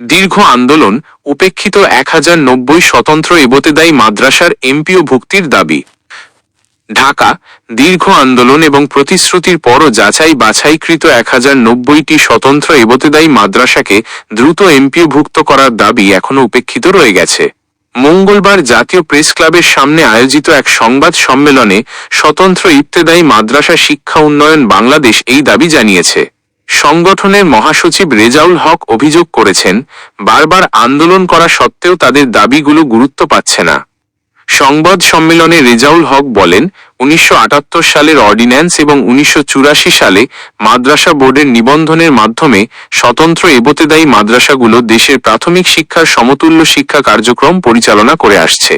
দীর্ঘ আন্দোলন উপেক্ষিত এক হাজার নব্বই স্বতন্ত্র এবতেদায়ী মাদ্রাসার এমপিও ভুক্তির দাবি। ঢাকা দীর্ঘ আন্দোলন এবং প্রতিশ্রুতির পরও যাচাই বাছাইকৃত এক হাজার নব্বইটি স্বতন্ত্র এবতেদায়ী মাদ্রাসাকে দ্রুত এমপিওভুক্ত করার দাবি এখনও উপেক্ষিত রয়ে গেছে। মঙ্গলবার জাতীয় প্রেস ক্লাবের সামনে আয়োজিত এক সংবাদ সম্মেলনে স্বতন্ত্র ইবতেদায়ী মাদ্রাসা শিক্ষা উন্নয়ন বাংলাদেশ এই দাবি জানিয়েছে। সংগঠনের মহাসচিব রেজাউল হক অভিযোগ করেছেন, বারবার আন্দোলন করা সত্ত্বেও তাদের দাবিগুলো গুরুত্ব পাচ্ছে না। সংবাদ সম্মেলনে রেজাউল হক বলেন, উনিশশো আটাত্তর সালের অর্ডিন্যান্স এবং উনিশশো চুরাশি সালে মাদ্রাসা বোর্ডের নিবন্ধনের মাধ্যমে স্বতন্ত্র এবতেদায়ী মাদ্রাসাগুলো দেশের প্রাথমিক শিক্ষার সমতুল্য শিক্ষা কার্যক্রম পরিচালনা করে আসছে।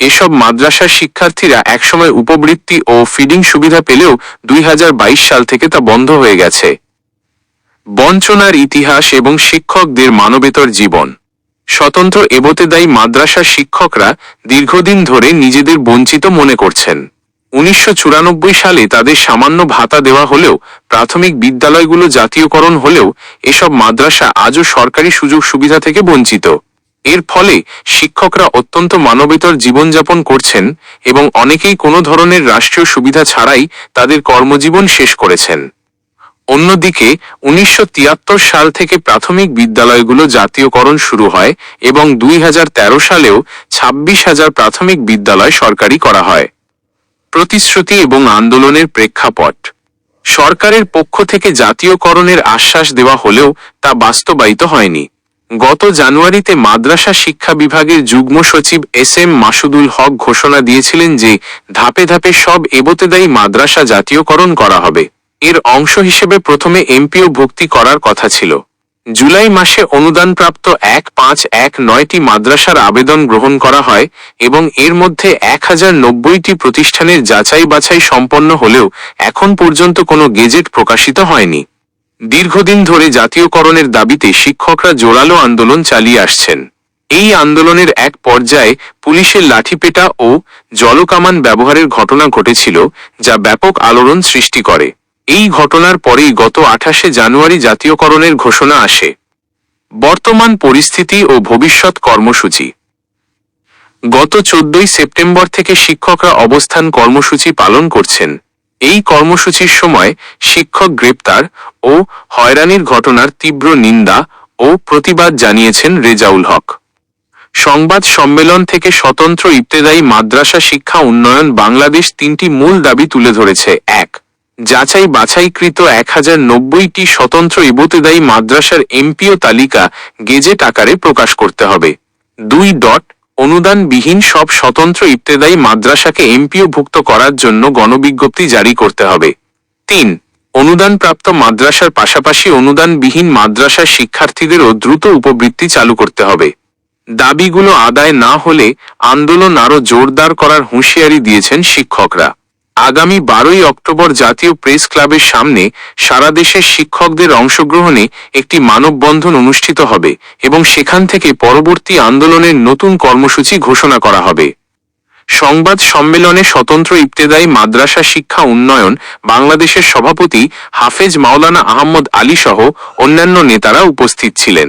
এসব মাদ্রাসার শিক্ষার্থীরা একসময় উপবৃত্তি ও ফিডিং সুবিধা পেলেও দুই হাজার বাইশ সাল থেকে তা বন্ধ হয়ে গেছে। বঞ্চনার ইতিহাস এবং শিক্ষকদের মানবেতর জীবন। স্বতন্ত্র এবতেদায়ী মাদ্রাসা শিক্ষকরা দীর্ঘদিন ধরে নিজেদের বঞ্চিত মনে করছেন। উনিশশো চুরানব্বই সালে তাদের সামান্য ভাতা দেওয়া হলেও, প্রাথমিক বিদ্যালয়গুলো জাতীয়করণ হলেও এসব মাদ্রাসা আজও সরকারি সুযোগ সুবিধা থেকে বঞ্চিত। এর ফলে শিক্ষকরা অত্যন্ত মানবেতর জীবনযাপন করছেন এবং অনেকেই কোনো ধরনের রাষ্ট্রীয় সুবিধা ছাড়াই তাদের কর্মজীবন শেষ করেছেন। অন্যদিকে, উনিশশো তিয়াত্তর সাল থেকে প্রাথমিক বিদ্যালয়গুলো জাতীয়করণ শুরু হয় এবং দুই হাজার তেরো সালেও ছাব্বিশ হাজার প্রাথমিক বিদ্যালয় সরকারি করা হয়। প্রতিশ্রুতি এবং আন্দোলনের প্রেক্ষাপট। সরকারের পক্ষ থেকে জাতীয়করণের আশ্বাস দেওয়া হলেও তা বাস্তবায়িত হয়নি। গত জানুয়ারিতে মাদ্রাসা শিক্ষা বিভাগের যুগ্ম সচিব এস এম মাসুদুল হক ঘোষণা দিয়েছিলেন যে, ধাপে ধাপে সব এবতেদায়ী মাদ্রাসা জাতীয়করণ করা হবে। এর অংশ হিসেবে প্রথমে এমপিও ভর্তি করার কথা ছিল। জুলাই মাসে অনুদানপ্রাপ্ত এক পাঁচ এক নয়টি মাদ্রাসার আবেদন গ্রহণ করা হয় এবং এর মধ্যে এক হাজার নব্বইটি প্রতিষ্ঠানের যাচাই বাছাই সম্পন্ন হলেও এখন পর্যন্ত কোনো গেজেট প্রকাশিত হয়নি। দীর্ঘদিন ধরে জাতীয়করণের দাবিতে শিক্ষকরা জোরালো আন্দোলন চালিয়ে আসছেন। এই আন্দোলনের এক পর্যায়ে পুলিশের লাঠিপেটা ও জলকামান ব্যবহারের ঘটনা ঘটেছিল, যা ব্যাপক আলোড়ন সৃষ্টি করে। এই ঘটনার পরেই গত আঠাশে জানুয়ারি জাতীয়করণের ঘোষণা আসে। বর্তমান পরিস্থিতি ও ভবিষ্যৎ কর্মসূচি। গত চোদ্দই সেপ্টেম্বর থেকে শিক্ষকরা অবস্থান কর্মসূচি পালন করছেন। এই কর্মসূচির সময় শিক্ষক গ্রেপ্তার ও হয়রানির ঘটনার তীব্র নিন্দা ও প্রতিবাদ জানিয়েছেন রেজাউল হক। সংবাদ সম্মেলন থেকে স্বতন্ত্র ইবতেদায়ী মাদ্রাসা শিক্ষা উন্নয়ন বাংলাদেশ তিনটি মূল দাবি তুলে ধরেছে। এক যাচাই বাছাইকৃত এক হাজার নব্বইটি স্বতন্ত্র ইবতেদায়ী মাদ্রাসার এমপিও তালিকা গেজেট আকারে প্রকাশ করতে হবে। দুই ডট, অনুদানবিহীন সব স্বতন্ত্র ইবতেদায়ী মাদ্রাসাকে এমপিওভুক্ত করার জন্য গণবিজ্ঞপ্তি জারি করতে হবে। তিন, অনুদানপ্রাপ্ত মাদ্রাসার পাশাপাশি অনুদানবিহীন মাদ্রাসার শিক্ষার্থীদেরও দ্রুত উপবৃত্তি চালু করতে হবে। দাবিগুলো আদায় না হলে আন্দোলন আরও জোরদার করার হুঁশিয়ারি দিয়েছেন শিক্ষকরা। আগামী বারোই অক্টোবর জাতীয় প্রেস ক্লাবের সামনে সারা দেশের শিক্ষকদের অংশগ্রহণে একটি মানববন্ধন অনুষ্ঠিত হবে এবং সেখান থেকে পরবর্তী আন্দোলনের নতুন কর্মসূচি ঘোষণা করা হবে। সংবাদ সম্মেলনে স্বতন্ত্র ইবতেদায়ী মাদ্রাসা শিক্ষা উন্নয়ন বাংলাদেশের সভাপতি হাফেজ মাওলানা আহমদ আলী সহ অন্যান্য নেতারা উপস্থিত ছিলেন।